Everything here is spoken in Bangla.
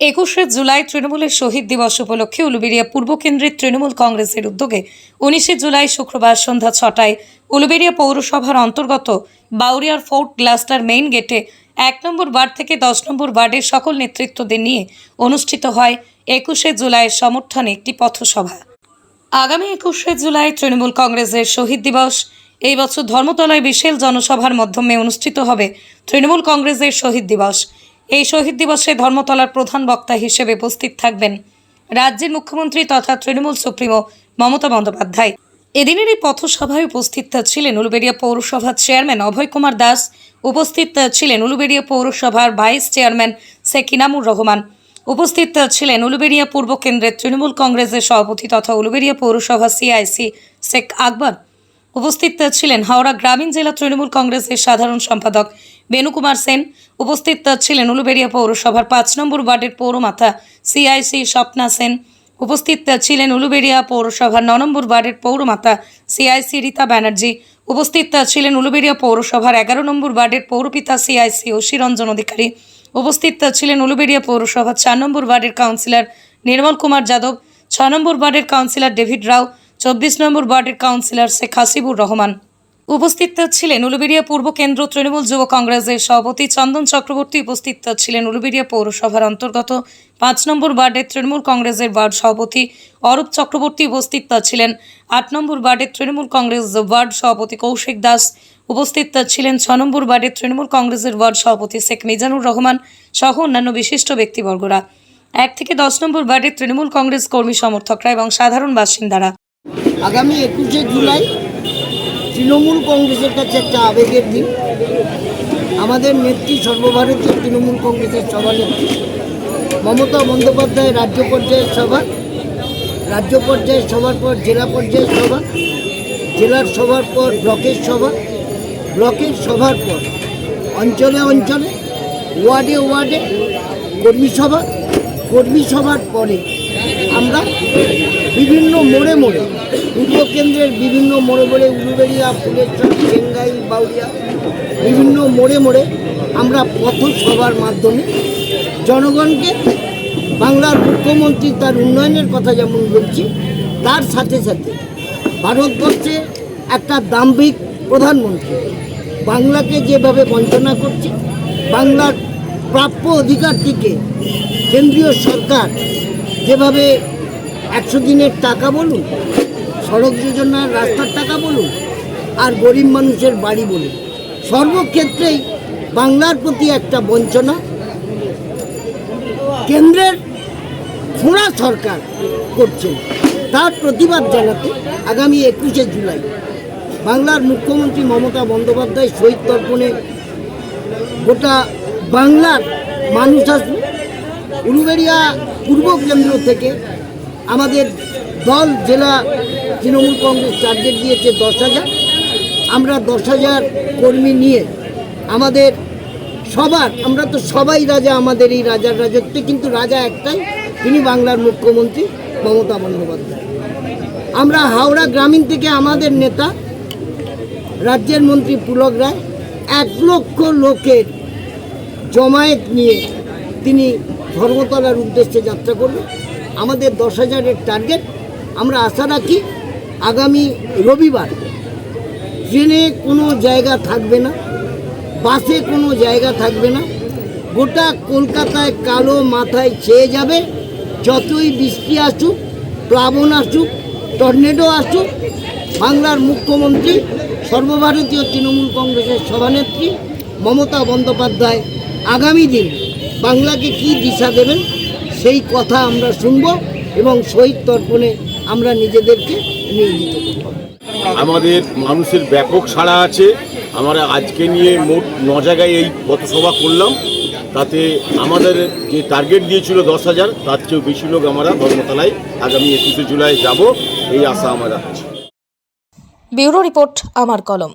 একুশে জুলাই তৃণমূলের শহীদ দিবস উপলক্ষে উলুবেরিয়া পূর্ব কেন্দ্রের তৃণমূল কংগ্রেসের উদ্যোগে উনিশে জুলাই শুক্রবার সন্ধ্যা ছটায় উলুবেরিয়া পৌরসভার অন্তর্গত বাউরিয়ার ফোর্ট গ্লাস্টার মেইন গেটে এক নম্বর ওয়ার্ড থেকে দশ নম্বর ওয়ার্ডের সকল নেতৃত্বদের নিয়ে অনুষ্ঠিত হয় একুশে জুলাইয়ের সমর্থনে একটি পথসভা। আগামী একুশে জুলাই তৃণমূল কংগ্রেসের শহীদ দিবস। এই বছর ধর্মতলায় বিশাল জনসভার মাধ্যমে অনুষ্ঠিত হবে তৃণমূল কংগ্রেসের শহীদ দিবস। এই শহীদ দিবসে ধর্মতলার প্রধান বক্তা হিসেবে উপস্থিত থাকবেন রাজ্যের মুখ্যমন্ত্রী তথা তৃণমূল সুপ্রিমো মমতা বন্দ্যোপাধ্যায়। এদিনের এই পথসভায় উপস্থিত ছিলেন উলুবেড়িয়া পৌরসভার চেয়ারম্যান অভয় কুমার দাস, উপস্থিত ছিলেন উলুবেড়িয়া পৌরসভার ভাইস চেয়ারম্যান শেখ ইনামুর রহমান, উপস্থিত ছিলেন উলুবেড়িয়া পূর্ব কেন্দ্রের তৃণমূল কংগ্রেসের সভাপতি তথা উলুবেড়িয়া পৌরসভা সিআইসি শেখ আকবর। উপস্থিত ছিলেন হাওড়া গ্রামীণ জেলা তৃণমূল কংগ্রেসের সাধারণ সম্পাদক বেনুকুমার সেন। উপস্থিত ছিলেন উলুবেড়িয়া পৌরসভার পাঁচ নম্বর ওয়ার্ডের পৌরমাতা সিআইসি স্বপ্না সেন। উপস্থিত ছিলেন উলুবেড়িয়া পৌরসভার ন নম্বর ওয়ার্ডের পৌরমাতা সিআইসি রীতা ব্যানার্জি। উপস্থিত ছিলেন উলুবেড়িয়া পৌরসভার এগারো নম্বর ওয়ার্ডের পৌরপিতা সিআইসি অশিরঞ্জন অধিকারী। উপস্থিত ছিলেন উলুবেড়িয়া পৌরসভার চার নম্বর ওয়ার্ডের কাউন্সিলর নির্মল কুমার যাদব। ছ নম্বর ওয়ার্ডের কাউন্সিলর ডেভিড রাও। চব্বিশ নম্বর ওয়ার্ডের কাউন্সিলর শেখ হাসিবুর রহমান। উপস্থিত ছিলেন উলুবেড়িয়া পূর্ব কেন্দ্র তৃণমূল যুব কংগ্রেসের সভাপতি চন্দন চক্রবর্তী। উপস্থিত ছিলেন উলুবেড়িয়া পৌরসভার অন্তর্গত পাঁচ নম্বর ওয়ার্ডের তৃণমূল কংগ্রেসের ওয়ার্ড সভাপতি অরূপ চক্রবর্তী। উপস্থিত ছিলেন আট নম্বর ওয়ার্ডের তৃণমূল কংগ্রেস ওয়ার্ড সভাপতি কৌশিক দাস। উপস্থিত ছিলেন ছ নম্বর ওয়ার্ডের তৃণমূল কংগ্রেসের ওয়ার্ড সভাপতি শেখ মিজানুর রহমান সহ অন্যান্য বিশিষ্ট ব্যক্তিবর্গরা। এক থেকে দশ নম্বর ওয়ার্ডের তৃণমূল কংগ্রেস কর্মী সমর্থকরা এবং সাধারণ বাসিন্দারা। আগামী একুশে জুলাই তৃণমূল কংগ্রেসের কাছে একটা আবেগের দিন। আমাদের নেত্রী সর্বভারতীয় তৃণমূল কংগ্রেসের সভানেত্রী মমতা বন্দ্যোপাধ্যায় রাজ্য পর্যায়ের সভা, রাজ্য পর্যায়ের সভার পর জেলা পর্যায়ের সভা, জেলার সভার পর ব্লকের সভা, ব্লকের সভার পর অঞ্চলে অঞ্চলে, ওয়ার্ডে ওয়ার্ডে কর্মী সভা, কর্মী সভার পরে আমরা বিভিন্ন মোড়ে মোড়ে পূর্ব কেন্দ্রের বিভিন্ন মোড়ে মোড়ে উলুবেড়িয়া ফুলেরচর চেঙ্গাই বাউরিয়া বিভিন্ন মোড়ে মোড়ে আমরা পথসভার মাধ্যমে জনগণকে বাংলার মুখ্যমন্ত্রী তার উন্নয়নের কথা যেমন বলছি, তার সাথে সাথে ভারতবর্ষে একটা দাম্ভিক প্রধানমন্ত্রী। বাংলাকে যেভাবে বঞ্চনা করছে, বাংলার প্রাপ্য অধিকার থেকে কেন্দ্রীয় সরকার যেভাবে একশো দিনের টাকা বলুন সড়ক যোজনার রাস্তার টাকা বলুন আর গরিব মানুষের বাড়ি বলুন। সর্বক্ষেত্রেই বাংলার প্রতি একটা বঞ্চনা। কেন্দ্রের খোঁড়া সরকার করছেন। তার প্রতিবাদ জানাতে আগামী একুশে জুলাই বাংলার মুখ্যমন্ত্রী মমতা বন্দ্যোপাধ্যায় শহীদ তর্পণে গোটা বাংলার মানুষ আসবে। উলুবেড়িয়া পূর্ব কেন্দ্র থেকে আমাদের দল, জেলা তৃণমূল কংগ্রেস টার্গেট দিয়েছে দশ হাজার। আমরা দশ হাজার কর্মী নিয়ে আমাদের সবার, আমরা তো সবাই রাজা, আমাদের এই রাজার রাজত্বে, কিন্তু রাজা একটাই, তিনি বাংলার মুখ্যমন্ত্রী মমতা বন্দ্যোপাধ্যায়। আমরা হাওড়া গ্রামীণ থেকে আমাদের নেতা, রাজ্যের মন্ত্রী পুলক রায়, এক লক্ষ লোকের জমায়েত নিয়ে তিনি ধর্মতলার উদ্দেশ্যে যাত্রা করবেন আমাদের দশ হাজারের টার্গেট আমরা আশা রাখি আগামী রবিবার ট্রেনে কোনো জায়গা থাকবে না, বাসে কোনো জায়গা থাকবে না, গোটা কলকাতায় কালো মাথায় ছেয়ে যাবে, যতই বৃষ্টি আসুক, প্লাবন আসুক, টর্নেডো আসুক, বাংলার মুখ্যমন্ত্রী, সর্বভারতীয় তৃণমূল কংগ্রেসের সভানেত্রী মমতা বন্দ্যোপাধ্যায় আগামী দিন বাংলাকে কি দিশা দেবেন, সেই কথা আমরা শুনব এবং শহীদ তর্পণে আমরা নিজেদেরকে আমাদের মানুষের ব্যাপক সাড়া আছে। আমরা আজকে নিয়ে মোট ন জায়গায় এই পথসভা করলাম। তাতে আমাদের যে টার্গেট দিয়েছিল দশ হাজার, তার চেয়েও বেশি লোক আমরা ধর্মতলায় আগামী একুশে জুলাই যাব, এই আশা আমার আছে ব্যুরো রিপোর্ট, আমার কলম।